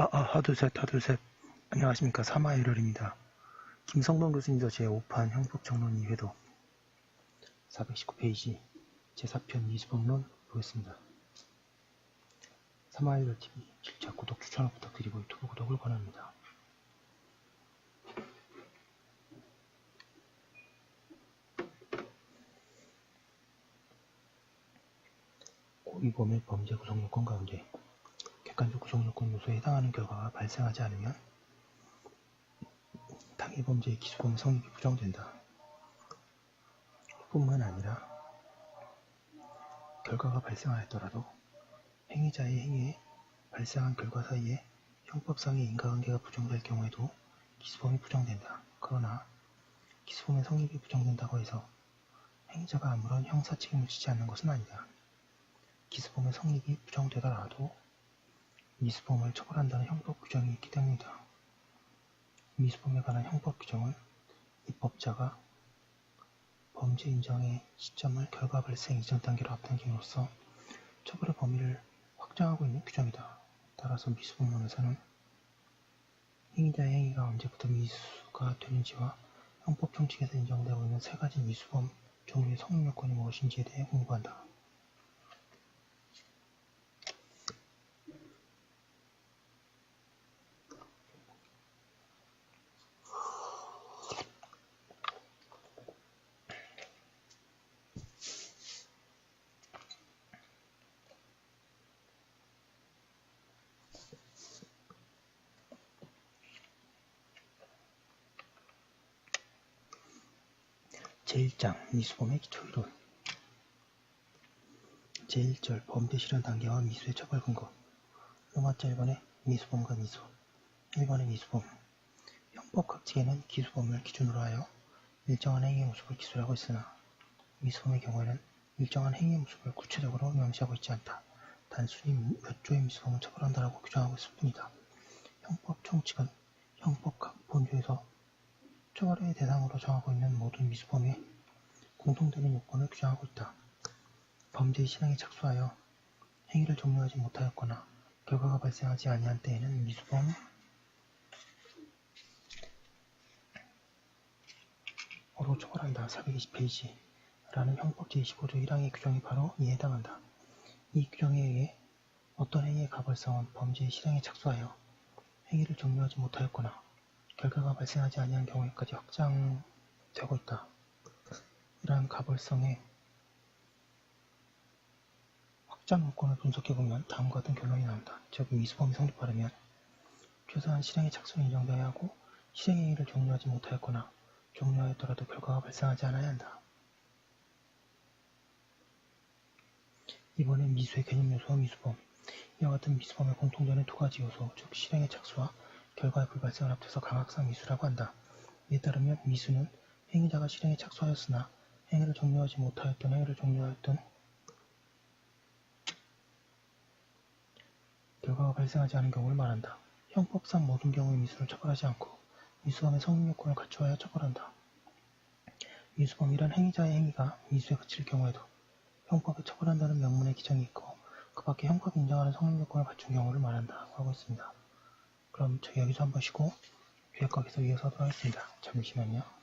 아, 아, 하둘셋, 하둘셋. 안녕하십니까. 사마일월입니다. 김성동 교수님도 제5판 형법정론 2회도 419페이지 제4편 이수법론 보겠습니다. 사마일월TV 실차 구독 추천을 부탁드리고 유튜브 구독을 권합니다. 고의범의 범죄 구성 요건 가운데 객관적 구성 요건 요소에 해당하는 결과가 발생하지 않으면 당해 범죄의 기소범 성립이 부정된다. 뿐만 아니라 결과가 발생하였더라도 행위자의 행위에 발생한 결과 사이에 형법상의 인과관계가 부정될 경우에도 기소범이 부정된다. 그러나 기소범의 성립이 부정된다고 해서 행위자가 아무런 형사 책임을 지지 않는 것은 아니다. 기소범의 성립이 부정되더라도 미수범을 처벌한다는 형법 규정이 있기 때문이다. 미수범에 관한 형법 규정은 입법자가 범죄 인정의 시점을 결과 발생 이전 단계로 앞당김으로써 처벌의 범위를 확정하고 있는 규정이다. 따라서 미수범론에서는 행위자의 행위가 언제부터 미수가 되는지와 형법 정칙에서 인정되고 있는 세 가지 미수범 종류의 성립 요건이 무엇인지에 대해 공부한다. 제1장 미수범의 기초이론 제1절 범죄 실현 단계와 미수의 처벌 근거 로마자 1번의 미수범과 미수 1번의 미수범 형법 각칙에는 기수범을 기준으로 하여 일정한 행위의 모습을 기술하고 있으나 미수범의 경우에는 일정한 행위의 모습을 구체적으로 명시하고 있지 않다. 단순히 몇 조의 미수범을 처벌한다라고 규정하고 있을 뿐이다. 형법 총칙은 형법 각 본조에서 처벌의 대상으로 정하고 있는 모든 미수범의 공통되는 요건을 규정하고 있다. 범죄의 실행에 착수하여 행위를 종료하지 못하였거나 결과가 발생하지 아니한 때에는 미수범 어로 처벌한다. 420페이지 라는 형법 제25조 1항의 규정이 바로 이에 해당한다. 이 규정에 의해 어떤 행위의 가벌성은 범죄의 실행에 착수하여 행위를 종료하지 못하였거나 결과가 발생하지 아니한 경우에까지 확장되고 있다. 이러한 가벌성의 확장 요건을 분석해보면 다음과 같은 결론이 나온다. 즉 미수범이 성립하려면 최소한 실행의 착수를 인정되어야 하고 실행행위를 종료하지 못하였거나 종료하였더라도 결과가 발생하지 않아야 한다. 이번엔 미수의 개념 요소와 미수범 이와 같은 미수범의 공통되는 두 가지 요소 즉 실행의 착수와 결과의 불발생을 합쳐서 강학상 미수라고 한다. 이에 따르면 미수는 행위자가 실행에 착수하였으나 행위를 종료하지 못하였던 행위를 종료하였던 결과가 발생하지 않은 경우를 말한다. 형법상 모든 경우의 미수를 처벌하지 않고 미수범의 성립 요건을 갖추어야 처벌한다. 미수범이란 행위자의 행위가 미수에 그칠 경우에도 형법에 처벌한다는 명문의 기정이 있고 그 밖에 형법 인정하는 성립 요건을 갖춘 경우를 말한다. 하고 있습니다. 그럼 저희 여기서 한번 쉬고 뒤에 거기서 이어서 하도록 하겠습니다. 잠시만요.